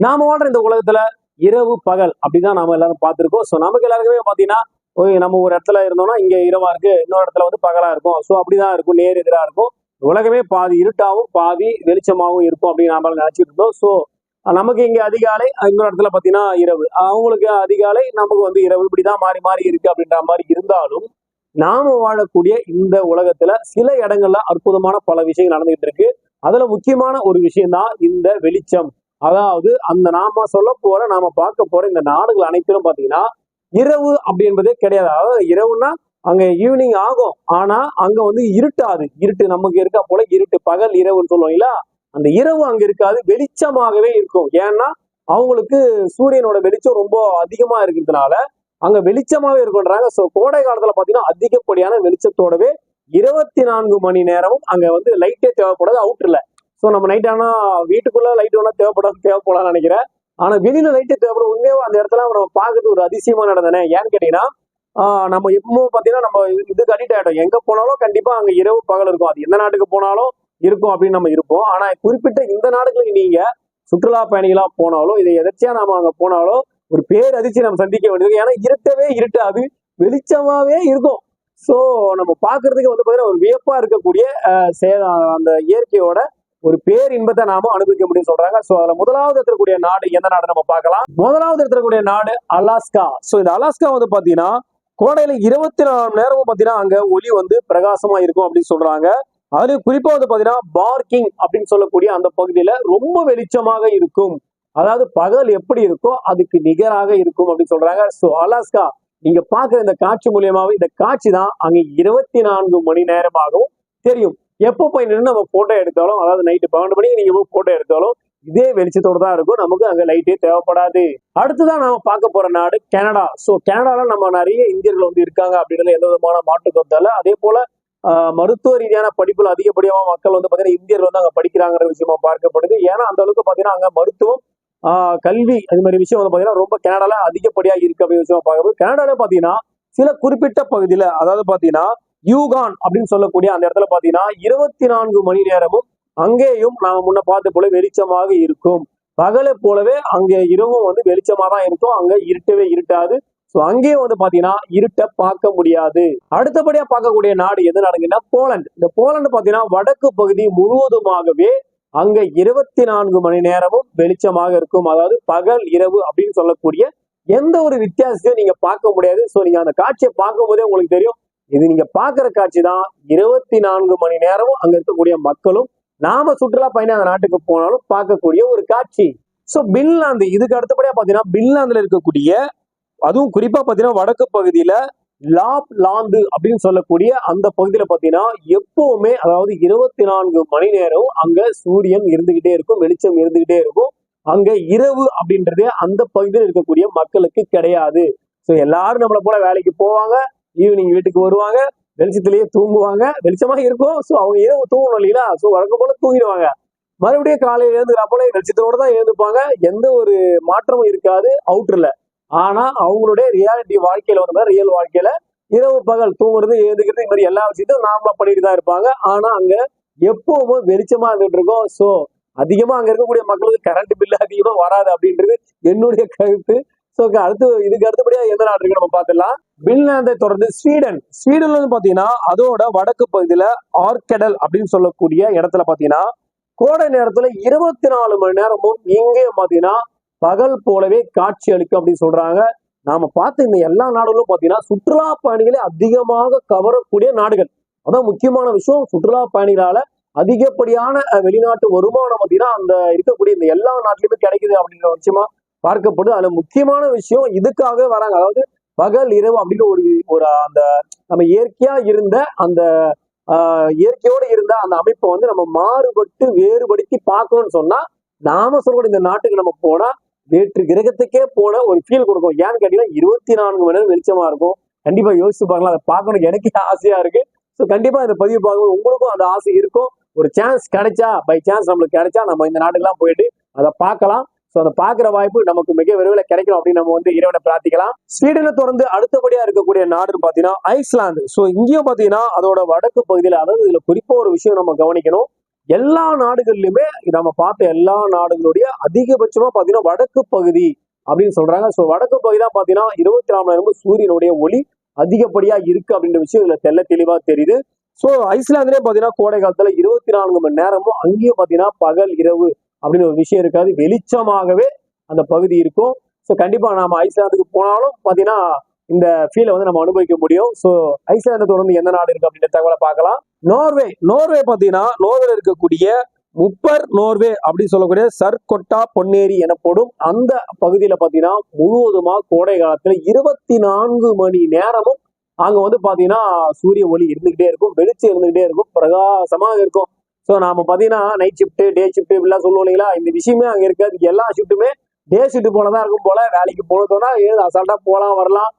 நாம வாழ்ற இந்த உலகத்துல இரவு பகல் அப்படிதான் நாம எல்லாரும் பார்த்திருக்கோம். ஸோ நமக்கு எல்லாருக்குமே பாத்தீங்கன்னா நம்ம ஒரு இடத்துல இருந்தோம்னா இங்க இரவா இருக்கு இன்னொரு இடத்துல வந்து பகலா இருக்கும். ஸோ அப்படிதான் இருக்கும் நேர் எதிரா இருக்கும். உலகமே பாதி இருட்டாவும் பாதி வெளிச்சமாவும் இருக்கும் அப்படின்னு நாம நினைச்சிட்டு இருந்தோம். ஸோ நமக்கு இங்க அதிகாலை இன்னொரு இடத்துல பாத்தீங்கன்னா இரவு. அவங்களுக்கு அதிகாலை நமக்கு வந்து இரவு. இப்படிதான் மாறி மாறி இருக்கு அப்படின்ற மாதிரி இருந்தாலும் நாம வாழக்கூடிய இந்த உலகத்துல சில இடங்கள்ல அற்புதமான பல விஷயங்கள் நடந்துகிட்டு இருக்கு. அதுல முக்கியமான ஒரு விஷயம் தான் இந்த வெளிச்சம். அதாவது அந்த நாம சொல்ல போற நாம பார்க்க போற இந்த நாடுகள் அனைத்திலும் பாத்தீங்கன்னா இரவு அப்படி என்பதே கிடையாது. அதாவது இரவுனா அங்க ஈவினிங் ஆகும். ஆனா அங்க வந்து இருட்டாது. இருட்டு நமக்கு இருக்கா போல இருட்டு. பகல் இரவுன்னு சொல்லுவோம் அந்த இரவு அங்க இருக்காது. வெளிச்சமாகவே இருக்கும். ஏன்னா அவங்களுக்கு சூரியனோட வெளிச்சம் ரொம்ப அதிகமா இருக்கிறதுனால அங்க வெளிச்சமாவே இருக்குன்றாங்க ஸோ கோடை காலத்துல பாத்தீங்கன்னா அதிகப்படியான வெளிச்சத்தோடவே இருபத்தி நான்கு மணி நேரமும் அங்க வந்து லைட்டே தேவைப்படாது. அவுட்டர்ல ஸோ நம்ம நைட் ஆனால் வீட்டுக்குள்ளே லைட் ஒன்றா தேவைப்படாது தேவைப்படலாம்னு நினைக்கிறேன். ஆனால் வெளியில் லைட்டு தேவைப்படும். உண்மையாக அந்த இடத்துல நம்ம பார்க்கறது ஒரு அதிசயமாக நடந்தனே ஏன்னு கேட்டிங்கன்னா நம்ம எப்பவும் பார்த்தீங்கன்னா நம்ம இது- இதுக்கு அடிக்ட் ஆகிட்டோம் எங்கே போனாலும் கண்டிப்பாக அங்கே இரவு பகல் இருக்கும். அது எந்த நாட்டுக்கு போனாலும் இருக்கும் அப்படின்னு நம்ம இருப்போம். ஆனால் குறிப்பிட்ட இந்த நாடுகளுக்கு நீங்கள் சுற்றுலா பயணிகளாக போனாலும் இதை எதர்ச்சியா நம்ம அங்கே போனாலும் ஒரு பேர் அதிர்ச்சி நம்ம சந்திக்க வேண்டியது. ஏன்னா இருட்டவே இருட்டாது வெளிச்சமாவே இருக்கும். ஸோ நம்ம பாக்குறதுக்கு வந்து பார்த்தீங்கன்னா ஒரு வியப்பாக இருக்கக்கூடிய சே- அந்த இயற்கையோட ஒரு பேர் இன்பத்தை நாம அனுபவிக்க முடியும் சொல்றாங்க. சோ அதுல முதலாவது இருக்கக்கூடிய நாடு எந்த நாடு நம்ம பார்க்கலாம். முதலாவது இருக்கக்கூடிய நாடு அலாஸ்கா. சோ இந்த அலாஸ்கா வந்து பாத்தீங்கன்னா கோடையில இருபத்தி நாலு மணி நேரமும் பாத்தீங்கன்னா அங்க ஒளி வந்து பிரகாசமா இருக்கும் அப்படின்னு சொல்றாங்க. அது குறிப்பா வந்து பாத்தீங்கன்னா பார்க்கிங் அப்படின்னு சொல்லக்கூடிய அந்த பகுதியில ரொம்ப வெளிச்சமாக இருக்கும். அதாவது பகல் எப்படி இருக்கோ அதுக்கு நிகராக இருக்கும் அப்படின்னு சொல்றாங்க. சோ அலாஸ்கா நீங்க பாக்குற இந்த காட்சி மூலியமாவே இந்த காட்சி தான் அங்க இருபத்தி நான்கு மணி நேரமாகவும் தெரியும். எப்போ போய் நின்று நம்ம ஃபோட்டோ எடுத்தாலும் அதாவது நைட்டு பன்னெண்டு மணிக்கு நீங்க போய் எடுத்தாலும் இதே வெளிச்சத்தோடு தான் இருக்கும். நமக்கு அங்கே லைட்டே தேவைப்படாது. அடுத்ததான் நம்ம பார்க்க போற நாடு கனடா. ஸோ கனடால நம்ம நிறைய இந்தியர்கள் வந்து இருக்காங்க அப்படின்றது எந்த விதமான மாற்று கருத்தால அதே போல மருத்துவ ரீதியான படிப்புல அதிகப்படியான மக்கள் வந்து பார்த்தீங்கன்னா இந்தியர்கள் வந்து அங்கே படிக்கிறாங்கிற விஷயமா பார்க்கப்படுது. ஏன்னா அந்த அளவுக்கு பார்த்தீங்கன்னா அங்கே மருத்துவம் கல்வி அது மாதிரி விஷயம் வந்து பார்த்தீங்கன்னா ரொம்ப கனடால அதிகப்படியாக இருக்கு அப்படி விஷயமா பார்க்கப்படுது. கனடால பார்த்தீங்கன்னா சில குறிப்பிட்ட பகுதியில் அதாவது பார்த்தீங்கன்னா யூகான் அப்படின்னு சொல்லக்கூடிய அந்த இடத்துல பாத்தீங்கன்னா இருபத்தி நான்கு மணி நேரமும் அங்கேயும் நாம முன்ன பார்த்த போல வெளிச்சமாக இருக்கும். பகலை போலவே அங்கே இரவும் வந்து வெளிச்சமா தான் இருக்கும். அங்க இருட்டவே இருட்டாது. ஸோ அங்கேயும் வந்து பாத்தீங்கன்னா இருட்டை பார்க்க முடியாது. அடுத்தபடியா பார்க்கக்கூடிய நாடு எது நாடுங்கன்னா போலந்து. இந்த போலந்து பாத்தீங்கன்னா வடக்கு பகுதி முழுவதுமாகவே அங்க இருபத்தி நான்கு மணி நேரமும் வெளிச்சமாக இருக்கும். அதாவது பகல் இரவு அப்படின்னு சொல்லக்கூடிய எந்த ஒரு வித்தியாசத்தையும் நீங்க பார்க்க முடியாது. ஸோ நீங்க அந்த காட்சியை பார்க்கும் போதே உங்களுக்கு தெரியும். இது நீங்க பார்க்குற காட்சி தான். இருபத்தி நான்கு மணி நேரமும் அங்க இருக்கக்கூடிய மக்களும் நாம சுற்றுலா பயணம் அந்த நாட்டுக்கு போனாலும் பார்க்கக்கூடிய ஒரு காட்சி. சோ பின்லாந்து இதுக்கு அடுத்தபடியா பாத்தீங்கன்னா பின்லாந்துல இருக்கக்கூடிய அதுவும் குறிப்பா பாத்தீங்கன்னா வடக்கு பகுதியில லாப் லாந்து அப்படின்னு சொல்லக்கூடிய அந்த பகுதியில பாத்தீங்கன்னா எப்பவுமே அதாவது இருபத்தி நான்கு மணி நேரம் அங்க சூரியன் இருந்துகிட்டே இருக்கும் வெளிச்சம் இருந்துகிட்டே இருக்கும். அங்க இரவு அப்படின்றதே அந்த பகுதியில் இருக்கக்கூடிய மக்களுக்கு கிடையாது. ஸோ எல்லாரும் நம்மளை போல வேலைக்கு போவாங்க. ஈவினிங் வீட்டுக்கு வருவாங்க வெளிச்சத்திலேயே தூங்குவாங்க. வெளிச்சமா இருக்கும். ஸோ அவங்க இரவு தூங்கணும் இல்லைங்களா? ஸோ வழக்கம் போல தூங்கிடுவாங்க. மறுபடியும் காலையில் எழுந்துக்கிறப்போல வெளிச்சத்தோட தான் எழுந்துப்பாங்க. எந்த ஒரு மாற்றமும் இருக்காது அவுட்டர்ல ஆனா அவங்களுடைய ரியாலிட்டி வாழ்க்கையில வந்து ரியல் வாழ்க்கையில இரவு பகல் தூங்குறது எழுதுக்கிறது இது மாதிரி எல்லா விஷயத்தையும் நார்மலா பண்ணிட்டு தான் இருப்பாங்க. ஆனா அங்க எப்பவுமே வெளிச்சமா இருந்துட்டு இருக்கோம். ஸோ அதிகமா அங்க இருக்கக்கூடிய மக்களுக்கு கரண்ட் பில் அதிகமா வராது அப்படின்றது என்னுடைய கருத்து. ஸோ அடுத்து இதுக்கு அடுத்தபடியா எந்த நாடு இருக்கு நம்ம பார்த்துடலாம். பின்லாந்தை தொடர்ந்து ஸ்வீடன். ஸ்வீடன்ல வந்து பாத்தீங்கன்னா அதோட வடக்கு பகுதியில ஆர்கெடல் அப்படின்னு சொல்லக்கூடிய இடத்துல பாத்தீங்கன்னா கோடை நேரத்துல இருபத்தி நாலு மணி நேரமும் இங்கேயும் பாத்தீங்கன்னா பகல் போலவே காட்சி அளிக்கும் அப்படின்னு சொல்றாங்க. நாம பார்த்த இந்த எல்லா நாடுகளும் பாத்தீங்கன்னா சுற்றுலா பயணிகளை அதிகமாக கவரக்கூடிய நாடுகள். அதான் முக்கியமான விஷயம். சுற்றுலா பயணிகளால அதிகப்படியான வெளிநாட்டு வருமானம் பாத்தீங்கன்னா அந்த இருக்கக்கூடிய இந்த எல்லா நாட்டிலுமே கிடைக்குது அப்படிங்கிற விஷயமா பார்க்கப்படும். அதுல முக்கியமான விஷயம் இதுக்காக வராங்க. அதாவது பகல் இரவு அப்படின்னு ஒரு ஒரு அந்த நம்ம இயற்கையா இருந்த அந்த ஆஹ், இயற்கையோட இருந்த அந்த அமைப்பை வந்து நம்ம மாறுபட்டு வேறுபடுத்தி பார்க்கணும்னு சொன்னா நாம சொல்லக்கூடிய இந்த நாட்டுக்கு நம்ம போனா வேற்று கிரகத்துக்கே போன ஒரு ஃபீல் கொடுக்கும். ஏன்னு கேட்டீங்கன்னா இருபத்தி நான்கு மணி நேரம் வெளிச்சமா இருக்கும். கண்டிப்பா யோசிச்சு பாருங்களா அதை பார்க்கணும் எனக்கே ஆசையா இருக்கு. ஸோ கண்டிப்பா இந்த பதிவு பார்க்கணும். உங்களுக்கும் அந்த ஆசை இருக்கும். ஒரு சான்ஸ் கிடைச்சா பை சான்ஸ் நம்மளுக்கு கிடைச்சா நம்ம இந்த நாட்டுக்கெல்லாம் போயிட்டு அதை பார்க்கலாம். ஸோ அதை பார்க்குற வாய்ப்பு நமக்கு மிக விரைவில் கிடைக்கும் அப்படின்னு நம்ம வந்து இறைவனை பிரார்த்திக்கலாம். ஸ்வீடனை தொடர்ந்து அடுத்தபடியாக இருக்கக்கூடிய நாடுன்னு பார்த்தீங்கன்னா ஐஸ்லாந்து. ஸோ இங்கேயும் பார்த்தீங்கன்னா அதோட வடக்கு பகுதியில் அதாவது இதில் குறிப்பாக ஒரு விஷயம் நம்ம கவனிக்கணும். எல்லா நாடுகள்லையுமே நம்ம பார்த்த எல்லா நாடுகளுடைய அதிகபட்சமாக பார்த்தீங்கன்னா வடக்கு பகுதி அப்படின்னு சொல்றாங்க. ஸோ வடக்கு பகுதி தான் பார்த்தீங்கன்னா இருபத்தி நாலு மணி நேரமும் சூரியனுடைய ஒளி அதிகப்படியா இருக்கு அப்படின்ற விஷயம் இதுல தெள்ள தெளிவா தெரியுது. ஸோ ஐஸ்லாந்துலேயே பார்த்தீங்கன்னா கோடை காலத்துல இருபத்தி நான்கு மணி நேரமும் அங்கேயும் பார்த்தீங்கன்னா பகல் இரவு அப்படின்னு ஒரு விஷயம் இருக்காது. வெளிச்சமாகவே அந்த பகுதி இருக்கும். ஸோ கண்டிப்பாக நாம் ஐஸ்லாந்துக்கு போனாலும் பார்த்தீங்கன்னா இந்த ஃபீலை வந்து நம்ம அனுபவிக்க முடியும். ஸோ ஐஸ்லாண்டை தொடர்ந்து எந்த நாடு இருக்கு அப்படின்ற தகவலை பார்க்கலாம். நோர்வே. நோர்வே பார்த்தீங்கன்னா நோர்வேல இருக்கக்கூடிய முப்பர் நோர்வே அப்படின்னு சொல்லக்கூடிய சர்கொட்டா பொன்னேரி எனப்படும் அந்த பகுதியில் பார்த்தீங்கன்னா முழுவதுமாக கோடை காலத்தில் இருபத்தி நான்கு மணி நேரமும் அங்கே வந்து பார்த்தீங்கன்னா சூரிய ஒளி இருந்துகிட்டே இருக்கும். வெளிச்சம் இருந்துகிட்டே இருக்கும். பிரகாசமாக இருக்கும். ஸோ நாம பார்த்தீங்கன்னா நைட் ஷிஃப்ட் டே ஷிஃப்ட் இப்படிலாம் சொல்லுவோம் இல்லைங்களா? இந்த விஷயமே அங்கே இருக்காது. எல்லா ஷிஃப்ட்டுமே டே ஷிஃப்ட் போலதான் இருக்கும் போல. வேலைக்கு போனதோட ஏது அசால்ட்டாக போகலாம் வரலாம்.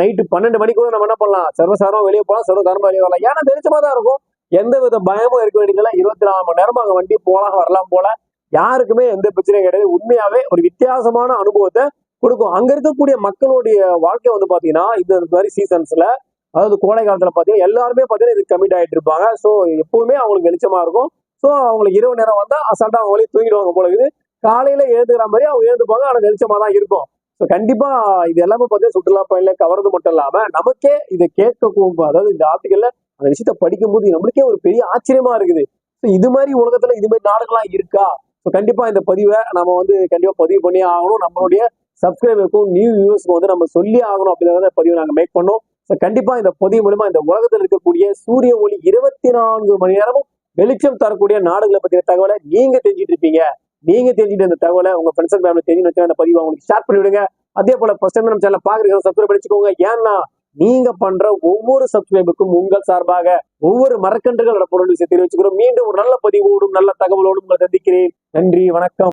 நைட்டு பன்னெண்டு மணிக்கு கூட நம்ம என்ன பண்ணலாம்? சர்வசாரம் வெளியே போகலாம் சர்வசாரமா வெளியே வரலாம். ஏன்னா தெரிச்சமாக தான் இருக்கும். எந்த வித பயமும் இருக்க வேண்டியதில்லை இருபத்தி நாலு மணி நேரமும் அங்கே வண்டி போகலாம் வரலாம் போல. யாருக்குமே எந்த பிரச்சனையும் கிடையாது. உண்மையாவே ஒரு வித்தியாசமான அனுபவத்தை கொடுக்கும். அங்க இருக்கக்கூடிய மக்களுடைய வாழ்க்கை வந்து பாத்தீங்கன்னா இந்த மாதிரி சீசன்ஸ்ல அதாவது கோடை காலத்துல பாத்தீங்கன்னா எல்லாருமே பாத்தீங்கன்னா இதுக்கு கமிட் ஆயிட்டு இருப்பாங்க. ஸோ எப்பவுமே அவங்களுக்கு வெளிச்சமா இருக்கும். ஸோ அவங்களுக்கு இரவு நேரம் வந்தா அசால்ட்டா அவங்க வழியே தூங்கிடுவாங்க போல இது காலையில எழுதுகிற மாதிரி அவங்க எழுந்துப்பாங்க ஆனா வெளிச்சமா தான் இருக்கும். ஸோ கண்டிப்பா இது எல்லாமே பார்த்தீங்கன்னா சுற்றுலா பயணில கவர்றது மட்டும் இல்லாம நமக்கே இதை கேட்க அதாவது இந்த ஆர்டிகல்ல அந்த விஷயத்த படிக்கும்போது நம்மளுக்கே ஒரு பெரிய ஆச்சரியமா இருக்குது. ஸோ இது மாதிரி உலகத்துல இது மாதிரி நாடுகள்லாம் இருக்கா? ஸோ கண்டிப்பா இந்த பதிவை நம்ம வந்து கண்டிப்பா பதிவு பண்ணி ஆகணும். நம்மளுடைய சப்ஸ்கிரைபருக்கும் நியூ வியூவர்ஸ்க்கும் வந்து நம்ம சொல்லி ஆகணும் அப்படிங்கிறத பதிவை நாங்கள் மேக் பண்ணோம். ஸோ கண்டிப்பா இந்த பொதி மூலமா இந்த உலகத்தில் இருக்கக்கூடிய சூரிய ஒளி இருபத்தி நான்கு மணி நேரமும் வெளிச்சம் தரக்கூடிய நாடுகளை பற்றிய தகவலை நீங்க தெரிஞ்சிட்டு இருப்பீங்க. நீங்க தெரிஞ்சுட்டு இந்த தகவலை உங்க ஃப்ரெண்ட்ஸ் அண்ட் ஃபேமிலி தெரிஞ்சு வச்சு அந்த பதிவை உங்களுக்கு ஷேர் பண்ணி விடுங்க. அதே போல ஃபர்ஸ்ட் டைம் நம்ம சேனல் பாக்குறீங்க சப்ஸ்கிரைப் பண்ணிச்சுக்கோங்க ஏன்னா நீங்க பண்ற ஒவ்வொரு சப்ஸ்கிரைபுக்கும் உங்கள் சார்பாக ஒவ்வொரு மரக்கன்றுகள் பொருள் தெரிவிச்சுக்கிறோம். மீண்டும் ஒரு நல்ல பதிவோடும் நல்ல தகவலோடும் உங்களை சந்திக்கிறேன். நன்றி வணக்கம்.